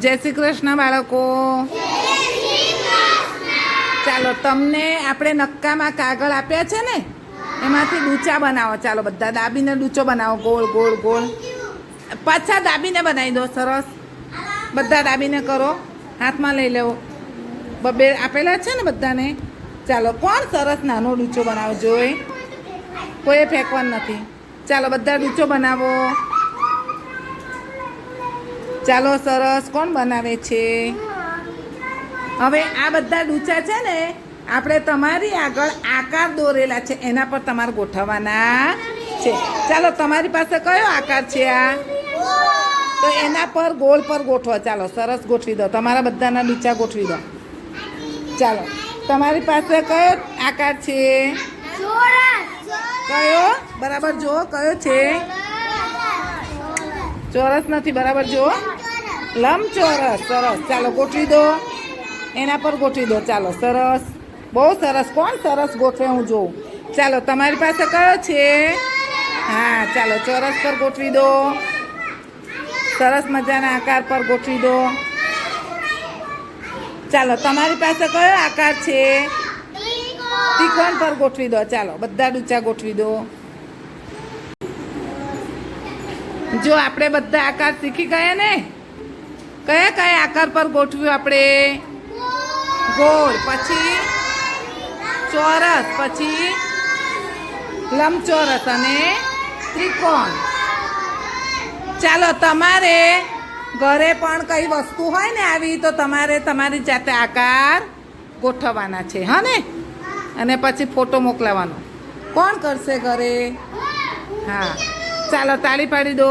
જય શ્રી કૃષ્ણ બાળકો. ચાલો, તમને આપણે નક્કામાં કાગળ આપ્યા છે ને? એમાંથી ડૂચા બનાવો. ચાલો, બધા દાબીને ડૂચો બનાવો. ગોળ ગોળ ગોળ. પાછા દાબીને બનાવી દો, સરસ. બધા દાબીને કરો. હાથમાં લઈ લેવો. બબે આપેલા છે ને બધાને? ચાલો, કોણ સરસ નાનો ડૂચો બનાવો જોઈ કોઈએ ફેંકવાનું નથી. ચાલો, બધા ડૂચો બનાવો. ચાલો સરસ કોણ બનાવે છે? હવે આ બધા ડૂચા છે ને આપણે તમારી આગળ આકાર દોરેલા છે એના પર તમારે ગોઠવવાના છે. ચાલો તમારી પાસે કયો આકાર છે આ? તો એના પર ગોળ પર ગોઠવો. ચાલો સરસ ગોઠવી દો. તમારા બધાના ડૂચા ગોઠવી દો. ચાલો તમારી પાસે કયો આકાર છે? કયો? બરાબર જુઓ કયો છે? ચોરસ નથી, બરાબર જુઓ. લંબચોરસ, સરસ. ચાલો ગોઠવી દો. એના પર ગોઠવી દો. ચાલો, સરસ. બહુ સરસ. કોણ સરસ ગોઠવે હું જોઉં? ચાલો, તમારી પાસે કયો છે? હા, ચાલો, ચોરસ પર ગોઠવી દો. સરસ મજાના આકાર પર ગોઠવી દો. ચાલો, તમારી પાસે કયો આકાર છે? ત્રિકોણ પર ગોઠવી દો. ચાલો, બધા ડૂચા ગોઠવી દો. જો આપણે બધા આકાર શીખી ગયા ને? કયા કયા આકાર પર ગોઠવ્યું આપણે? ગોળ. પછી ચોરસ, પછી લંબચોરસ અને ત્રિકોણ. ચાલો, તમારે ઘરે પણ કઈ વસ્તુ હોય ને આવી, તો તમારે તમારી જાતે આકાર ગોઠવવાના છે, હા અને પછી ફોટો મોકલાવાનો. કોણ કરશે ઘરે? હા. ચાલો તાળી પાડી દો.